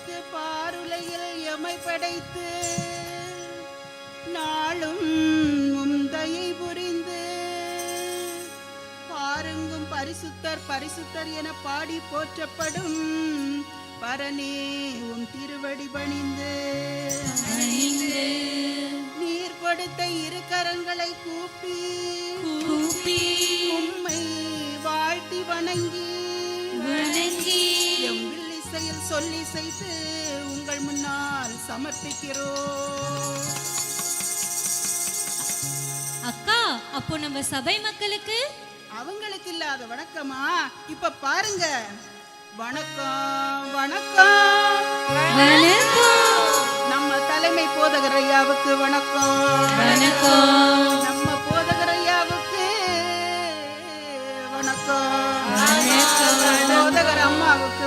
படைத்து பாருலையில் எமை படைத்து நாளும் முந்தையை புரிந்து. பாருங்கும் பரிசுத்தர் பரிசுத்தர் என பாடி போற்றப்படும் பரனே உன் திருவடி பணிந்து. நீர் கொடுத்த இரு கரங்களை கூப்பி கூப்பி. உம்மை வாழ்த்தி வணங்கி. வணங்கி. வில்லிசையில் சொல்லி செய்து உங்கள் முன்னால் சமர்ப்பிக்கிறோம். அக்கா அப்போ நம்ம சபை மக்களுக்கு? அவங்களுக்கு இல்லாத வணக்கமா? இப்ப பாருங்க. வணக்கம் வணக்கம். வணக்கம். நம்ம தலைமை போதகர் ஐயாவுக்கு வணக்கம். வணக்கம். நம்ம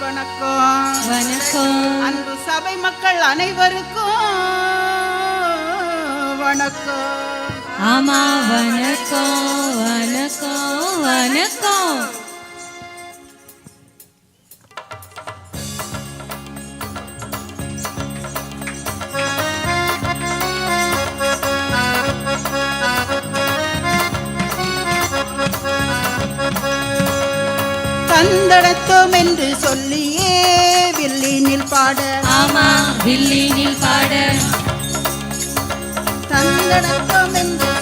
வணக்கம். வணக்கம். அன்பு சபை மக்கள் அனைவருக்கும் வணக்கம். ஆமா வணக்கம் வணக்கம் வணக்கம். தந்தடத்தோம் என்று சொல்லியே வில்லினில் பாட. ஆமா வில்லினில் பாட. தந்தடத்தோம் என்று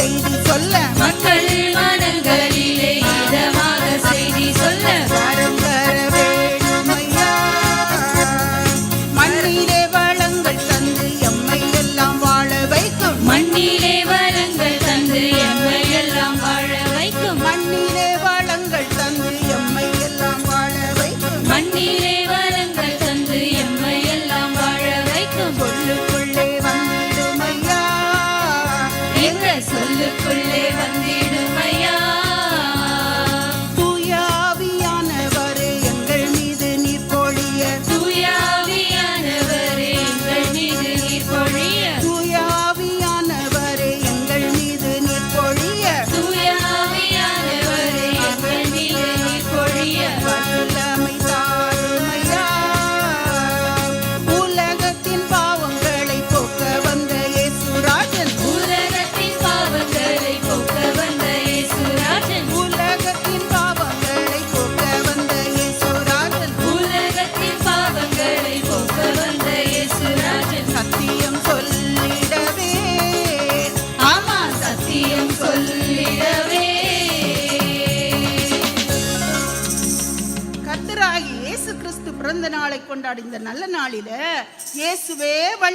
செய்தி சொல்ல. மக்கள் மனங்களிலே இதமாக செய்தி சொல்ல. வரம்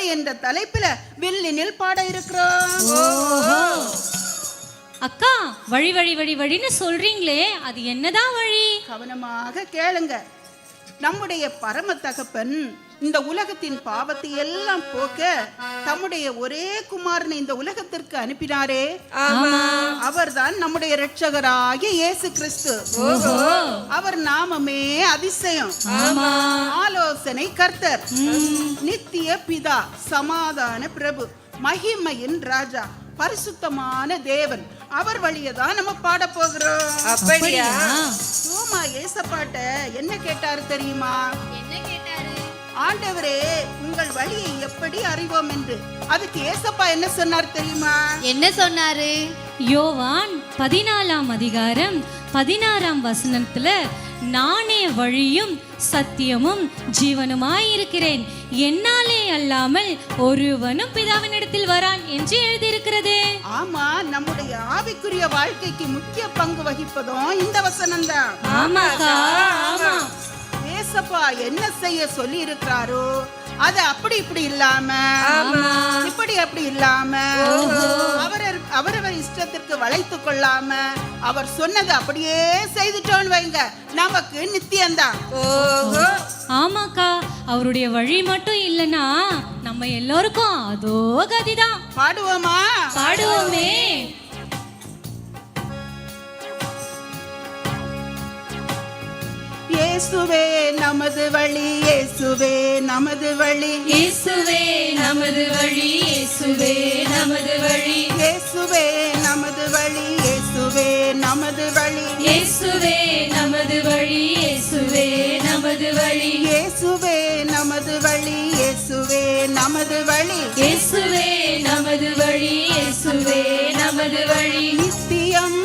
இயேசுவே வழி என்ற தலைப்புல வில்லினில் பாட இருக்கிறோம். அக்கா வழி வழி வழி வழின்னு சொல்றீங்களே அது என்னதான் வழி? கவனமாக கேளுங்க. நம்முடைய பரம தகப்பன் இந்த உலகத்தின் பாவத்தை எல்லாம் போக்க தம்முடைய ஒரே குமாரனை இந்த உலகத்திற்கு அனுப்பினாரே. அவர்தான் நம்முடைய இரட்சகராகிய இயேசு கிறிஸ்து. அவர் நாமமே அதிசயம். ஆலோசனை கர்த்தர். நித்திய பிதா சமாதான பிரபு மகிமையின் ராஜா பரிசுத்தமான தேவன். அவர் வழியை தான் நம்ம பாட போகிறோம். அப்படியா? சோமா ஏசப்பாட்ட என்ன கேட்டாரு தெரியுமா? என்ன கேட்டாரு? ஆண்டவரே உங்கள் வழியை எப்படி அறிவோம் என்று? அதுக்கு ஏசப்பா என்ன சொன்னார் தெரியுமா? என்ன சொன்னாரு? யோவான் பதினாலாம் அதிகாரம் பதினாறாம் வசனத்துல நானே வழியும் சத்தியமும் ஜீவனுமாயிருக்கிறேன் என்னாலே அல்லாமல் ஒருவனும் பிதாவினிடத்தில் வரான் என்று எழுதியிருக்கிறது. ஆமா நம்முடைய ஆவிக்குரிய வாழ்க்கைக்கு முக்கிய பங்கு வகிப்பதும் இந்த வசனம்தான். ஆமாக்கா ஆமா. ஏசப்பா என்ன செய்ய சொல்லி இருக்கிறாரோ அது அப்படி இப்படி இல்லாம இப்படி அப்படி இல்லாம அவரவர் அவரவர் இஷ்டத்திற்கு வளைத்து கொள்ளாம அவர் சொன்னது அப்படியே செய்துட்டோன்னு வைங்க. நமக்கு நித்தியம்தான். ஓஹோ. ஆமாக்கா அவருடைய வழி மட்டும் இல்லனா நம்ம எல்லோருக்கும் அதோ கதிதான். பாடுவோமா? பாடுவோமே. இயேசுவே நமது வழி இயேசுவே நமது வழி இயேசுவே நமது வழி இயேசுவே நமது வழி இயேசுவே நமது வழி இயேசுவே நமது வழி இயேசுவே நமது வழி இயேசுவே நமது வழி இயேசுவே நமது வழி இயேசுவே நமது வழி இயேசுவே நமது வழி இயேசுவே நமது வழி நித்தியம்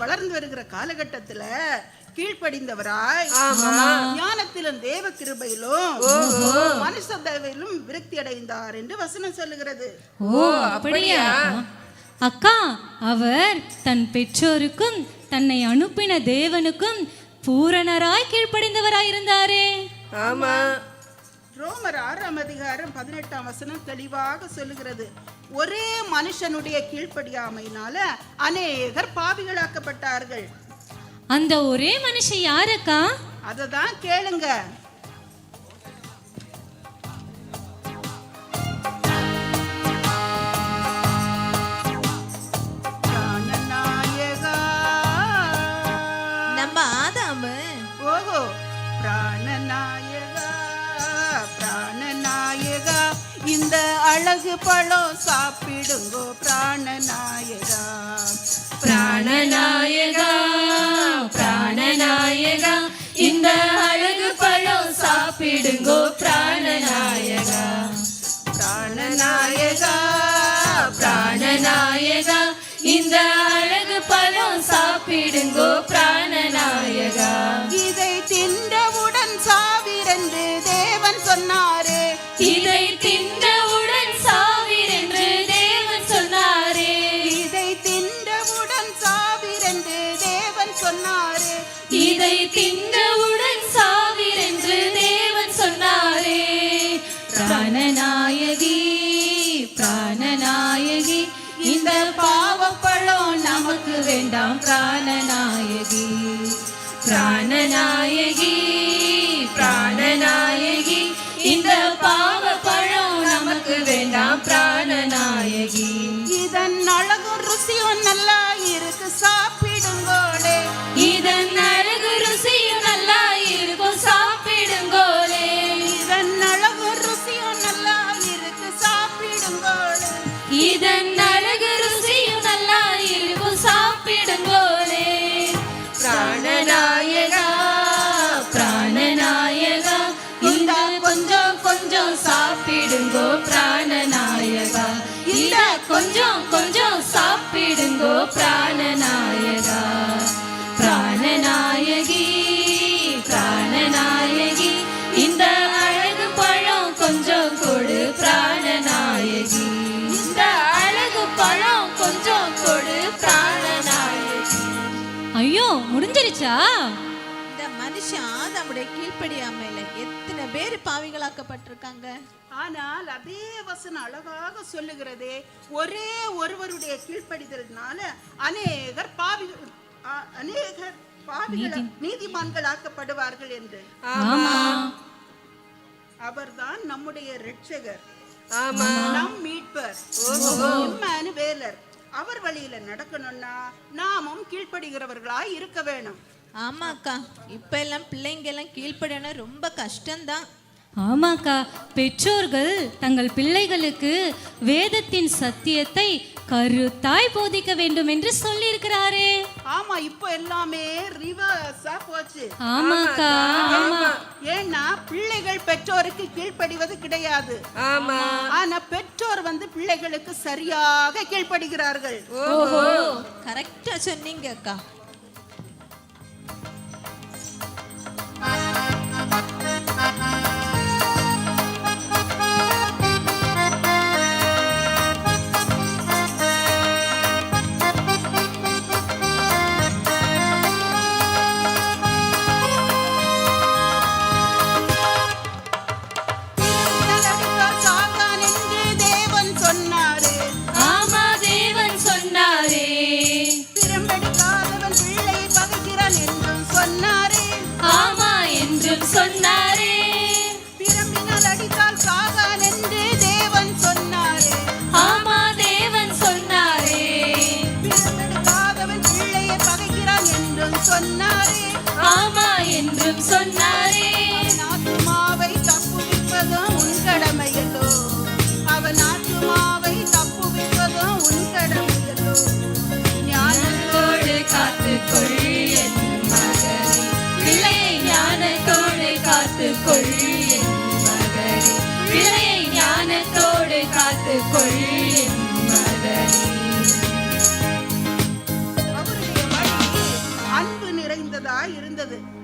வளர்ந்து வருகிற காலகட்டத்துல கீழ்ப்படிந்தவராய் ஞானத்திலும் தேவ கிருபையிலும் மனுஷ தேவையிலும் விருத்தி அடைந்தார் என்று வசனம் சொல்லுகிறது. ஓ அப்படியா? அக்கா அவர் தன் பெற்றோருக்கும் தன்னை அனுப்பின தேவனுக்கும் பூரணராய் கீழ்ப்படிந்தவராய் இருந்தாரே. ஆமா. ரோமர் ஆறாம் அதிகாரம் பதினெட்டாம் வசனம் தெளிவாக சொல்லுகிறது. ஒரே மனுஷனுடைய கீழ்ப்படியாமையினால அநேகர் பாவிகளாக்கப்பட்டார்கள். அந்த ஒரே மனுஷன் யாரக்கா? அதை தான் கேளுங்க. அழகு பழம் சாப்பிடுங்கோ பிராணநாயகா. பிராணநாயகா பிராணநாயகா இந்த அழகு பழம் சாப்பிடுங்கோ பிராணநாயகா. பிராணநாயகா பிராணநாயகா இந்த அழகு பழம் சாப்பிடுங்கோ பிராணநாயகா. இதை தின்றவுடன் சாவிரென்று தேவன் சொன்னாரே. இதை தின்றவுடன் பிராணநாயகா பிராணநாயகி பிராணநாயகி இந்த அழகு பழம் கொஞ்சம் கொடு பிராணநாயகி இந்த அழகு பழம் கொஞ்சம் கொடு பிராணநாயகி ஐயோ முடிஞ்சிருச்சா இந்த மனுஷன் ஆதாமுடைய கீழ்ப்படியாமையில எத்தனை பேர் பாவிகளாக்கப்பட்டிருக்காங்க? ஆனால் அதே வசனம் அழகாக சொல்லுகிறதே ஒரே ஒருவருடைய கீழ்ப்படிதல்னால அநேகர் பாவி அநேகர் பாவிகள் நீதிமான்கள் ஆக்கப்படுவார்கள் என்று. ஆமா. அவர்தான் நம்முடைய ரட்சகர் ஆமா. நம் மீட்பர். வேலர் அவர் வழியில நடக்கணும்னா நாமும் கீழ்ப்படுகிறவர்களாய் இருக்க வேணும். ஆமாக்கா. இப்ப எல்லாம் பிள்ளைங்க எல்லாம் கீழ்ப்படியணும் ரொம்ப கஷ்டம்தான் ஆமாக்கா பெற்றோர்கள் தங்கள் பிள்ளைகளுக்கு வேதத்தின் சத்தியத்தை கருத்தாய் போதிக்க வேண்டும் என்று சொல்லியிருக்கிறாரே. ஆமா இப்போ எல்லாமே ரிவர்ஸா போச்சு. ஆமாக்கா ஆமா ஏன்னா பிள்ளைகள் பெற்றோருக்கு கீழ்ப்படிவது கிடையாது. ஆமா. ஆனா பெற்றோர் வந்து பிள்ளைகளுக்கு சரியாக கீழ்ப்படுகிறார்கள். கரெக்டா சொன்னீங்க அக்கா சொன்னாரே. ஆமா என்றும் சொன்னார்.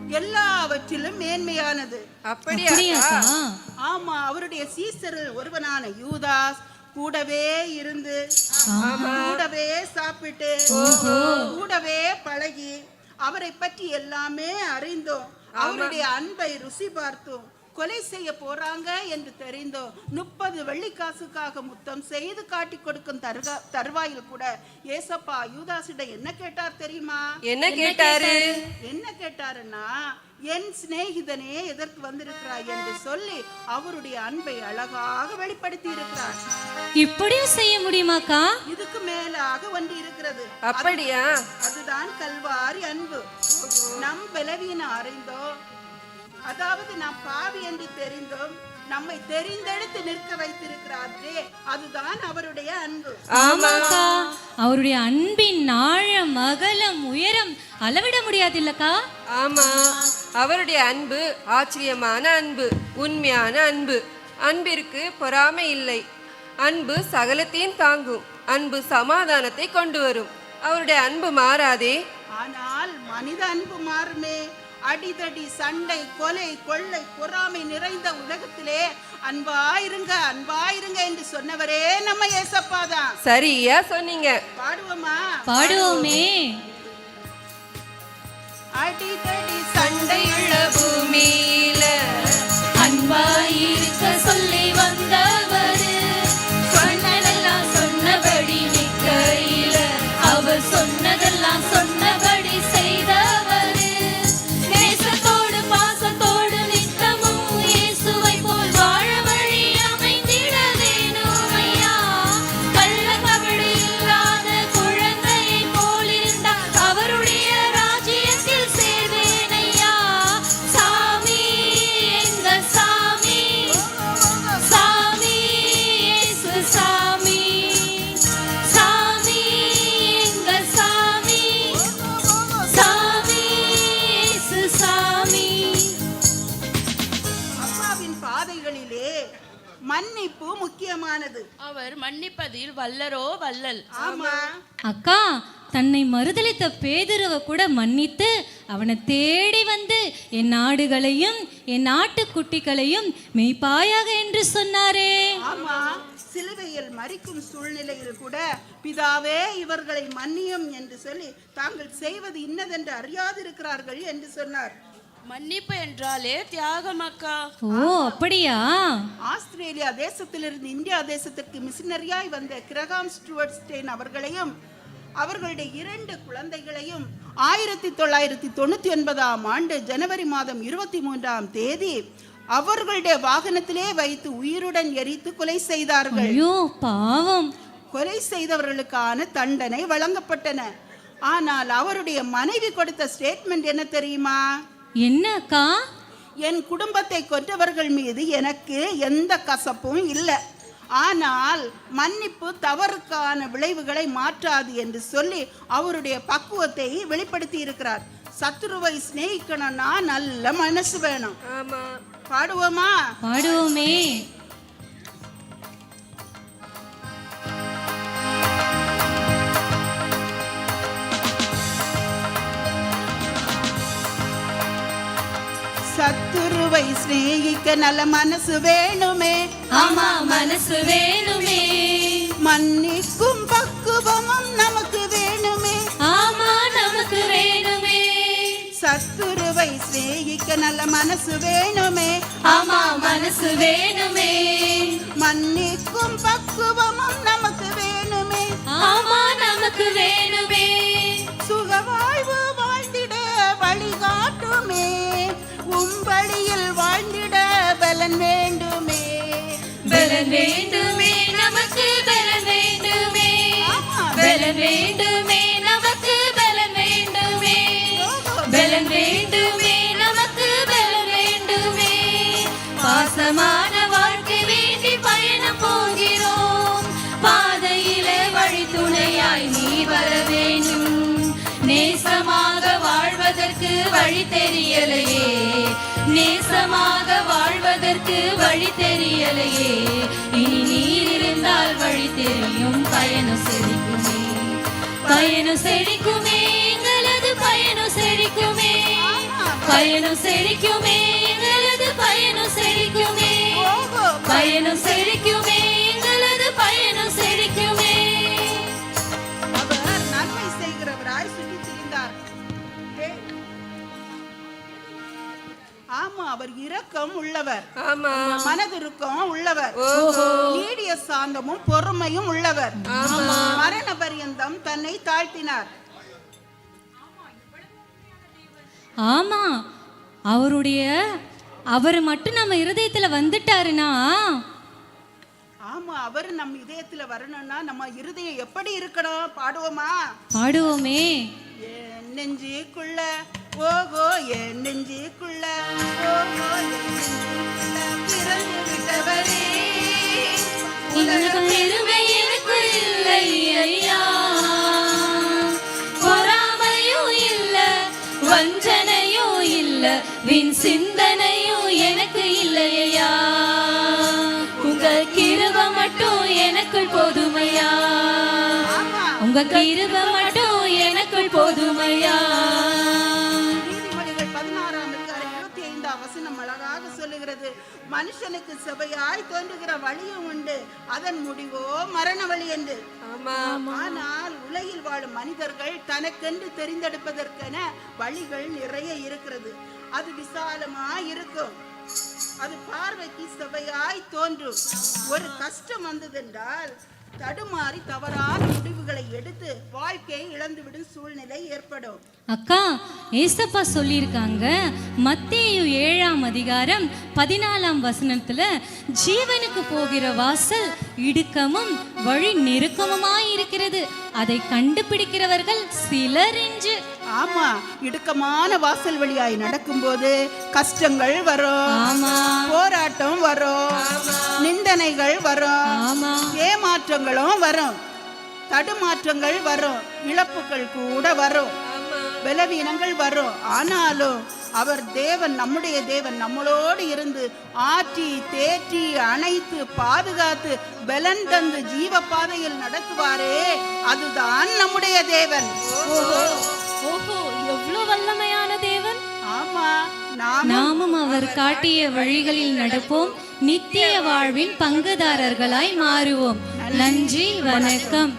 எல்லாவற்றிலும் மேன்மையானது. அப்படியா? ஆமா அவருடைய சீசரில் ஒருவனான யூதாஸ் கூடவே இருந்து கூடவே சாப்பிட்டு கூடவே பழகி அவரை பற்றி எல்லாமே அறிந்தோம். அவருடைய அன்பை ருசி பார்த்தோம். கொலை செய்ய போறாங்க என்று தெரிந்தோம் முப்பது வெள்ளிக்காசுக்காக முத்தம் செய்து காட்டி கொடுக்கும் தருகா தருவாயில் கூட ஏசப்பா யூதாசிடம் என்ன கேட்டார் தெரியுமா? என்ன கேட்டாரு? என்ன கேட்டாருன்னா என் சிநேகிதனே எதற்கு வந்திருக்கிறாய் என்று சொல்லி அவருடைய அன்பை அழகாக வெளிப்படுத்தி இருக்கிறார் இப்படியும் செய்ய முடியுமாக்கா? இதுக்கு மேலாக ஒன்று இருக்கிறது அப்படியா அதுதான் கல்வாரி அன்பு. நம் பலவீனம் அறிந்தோம் அதாவது நாம் பாவி என்று தெரிந்தோம் நம்மை தெரிந்தெடுத்து நிற்க வைத்திருக்கிறாரே அதுதான் அவருடைய அன்பு. ஆமாக்கா. அவருடைய அன்பின் ஆழம் அகலம் உயரம் அளவிட முடியாது இல்லக்கா ஆமா. அவருடைய அன்பு ஆச்சரியமான அன்பு உண்மையான அன்பு. அன்பிற்கு பொறாமை இல்லை. அன்பு சகலத்தையும் தாங்கும். அன்பு சமாதானத்தை கொண்டு வரும். அவருடைய அன்பு மாறாதே. ஆனால் மனித அன்பு மாறுமே. அடிதடி சண்டை கொலை கொள்ளை பொறாமை நிறைந்த உலகத்திலே அன்பாயிருங்க அன்பாயிருங்க என்று சொன்னவரே நம்ம ஏசப்பா தான். சரியா சொன்னீங்க. பாடுவோமா? பாடுவோமே. அடிதடி சண்டை சண்டையுள்ள பூமியில வல்லரோ வல்லல். ஆமா. அக்கா தன்னை மறுதலித்த பேதுருவை கூட மன்னித்து அவனை தேடி வந்து என் நாடுகளையும் என் நாட்டுக்குட்டிகளையும் மெய்ப்பாயாக என்று சொன்னாரே. ஆமா. சிலுவையில் மறிக்கும் சூழ்நிலையில் கூட பிதாவே இவர்களை மன்னியும் என்று சொல்லி தாங்கள் செய்வது இன்னதென்று அறியாதிருக்கிறார்கள் என்று சொன்னார். மன்னிப்பு என்றாலே தியாகம் அக்கா. ஓ அப்படியா? ஆஸ்திரேலியா தேசத்திலிருந்து இந்தியா தேசத்திற்கு மிஷினரியாய் வந்த கிரகாம் ஸ்டுவர்ட் ஸ்டெயின் அவர்களையும் அவர்களுடைய இரண்டு குழந்தைகளையும் ஆயிரத்தி தொள்ளாயிரத்தி தொண்ணூத்தி ஒன்பதாம் ஆண்டு ஜனவரி மாதம் இருபத்தி மூன்றாம் தேதி அவர்களுடைய வாகனத்திலே வைத்து உயிருடன் எரித்து கொலை செய்தார்கள். ஐயோ பாவம். கொலை செய்தவர்களுக்கான தண்டனை வழங்கப்பட்டன. ஆனால் அவருடைய மனைவி கொடுத்த ஸ்டேட்மெண்ட் என்ன தெரியுமா? என்ன அக்கா? என் குடும்பத்தை கொன்றவர்கள் மீது எனக்கு எந்த கசப்பும் இல்லை. ஆனால் மன்னிப்பு தவறுக்கான விளைவுகளை மாற்றாது என்று சொல்லி அவருடைய பக்குவத்தை வெளிப்படுத்தி இருக்கிறார். சத்துருவை சிநேகிக்கணும்னா நல்ல மனசு வேணும். ஆமா. பாடுவோமா? பாடுவோமே. சத்துருவை சிநேகிக்க நல்ல மனசு வேணுமே. ஆமா மனசு வேணுமே. மன்னிக்கும் பக்குவமும் நமக்கு வேணுமே. ஆமா நமக்கு வேணுமே. சத்துருவை சிநேகிக்க நல்ல மனசு வேணுமே. ஆமா மனசு வேணுமே. மன்னிக்கும் பக்குவமும் நமக்கு வேணுமே. ஆமா நமக்கு வேணுமே. சுகவாழ்வு வாழ்ந்திட வழிகாட்டுமே. உம்படியில் வாழ்ந்திட பலன் வேண்டுமே. பலன் வேண்டுமே நமக்கு பலன் வேண்டுமே. பலன் வேண்டுமே நமக்கு வாழ்வதற்கு வழி தெரியலையே. நேசமாக வாழ்வதற்கு வழி தெரியலையே. இனி நீர் இருந்தால் வழி தெரியும். பயணம் செழிக்குமே. பயணம் செழிக்குமே. எங்களது பயணம் செழிக்குமே. பயணம் செழிக்குமே. எங்களது பயணம் செழிக்குமே. பயணம் செழிக்குமே. எங்களது பயணம் செழிக்குமே ஆமா அவர் இரக்கம் உள்ளவர். ஆமா. மனதிருக்கம் உள்ளவர். நீடிய சாந்தமும் பொறுமையும் உள்ளவர். மரண பரியந்தம் தன்னை தாழ்த்தினார். ஆமா. அவருடைய அவர் மட்டும் நம்ம இருதயத்துல வந்துட்டாருன்னா ஆமா அவர் நம்ம இதயத்துல வரணும்னா நம்ம இருதயம் எப்படி இருக்கணும்? பாடுவோமா? பாடுவோமே. நெஞ்சுக்குள்ள ஓகோ என் நெஞ்சுக்குள்ள. ஓகோ என் நெஞ்சுக்குள்ள பிறந்து விட்டவரே. இந்த பெருமை எனக்கு இல்லை ஐயா. பொறாமையும் இல்ல வஞ்சனையும் இல்ல வின் சிந்தனையும் எனக்கு இல்லையா உங்க கிருப மட்டும் எனக்குள் போதுமையா உங்க கிருப மட்டும் எனக்குள் போதுமையா வசனம் அழகாக சொல்லுகிறது. மனுஷனுக்கு செவையாய் தோன்றுகிற வழியும் உண்டு. அதன் முடிவோ மரண வழி என்று. ஆனால் உலகில் வாழும் மனிதர்கள் தனக்கென்று தெரிந்தெடுப்பதற்கென வழிகள் நிறைய இருக்கிறது. அது விசாலமாய் இருக்கும். அது பார்வைக்கு செவையாய் தோன்றும். ஒரு கஷ்டம் வந்ததென்றால் தடுமாறி தவறான முடிவுகளை எடுத்து வாழ்க்கையை இழந்துவிடும் சூழ்நிலை ஏற்படும். அக்கா ஏசப்பா சொல்லியிருக்காங்க மத்தேயு ஏழாம் அதிகாரம் பதினாலாம் வசனத்துல ஜீவனுக்கு போகிற வாசல் இடுக்கமும் வழி நெருக்கமுமாய் இருக்கிறது அதை கண்டுபிடிக்கிறவர்கள் சிலர் என்று ஆமா இடுக்கமான வாசல் வழியாய் நடக்கும்போது கஷ்டங்கள் வரும். போராட்டம் வரும். நிந்தனைகள் வரும். ஏமாற்றங்களும் வரும். தடுமாற்றங்கள் வரும். இழப்புகள் கூட வரும். பலவீனங்கள் வரும். ஆனாலும் அவர் தேவன் நம்முடைய தேவன் நம்மளோடு இருந்து ஆற்றி தேற்றி அணைத்து பாதுகாத்து பலன் தந்து ஜீவ பாதையில் நடத்துவாரே. அதுதான் நம்முடைய தேவன். ஓஹோ எவ்வளவு வல்லமையான தேவன்? ஆமா நாம் நாமும் அவர் காட்டிய வழிகளில் நடப்போம். நித்திய வாழ்வின் பங்குதாரர்களாய் மாறுவோம். நன்றி வணக்கம்.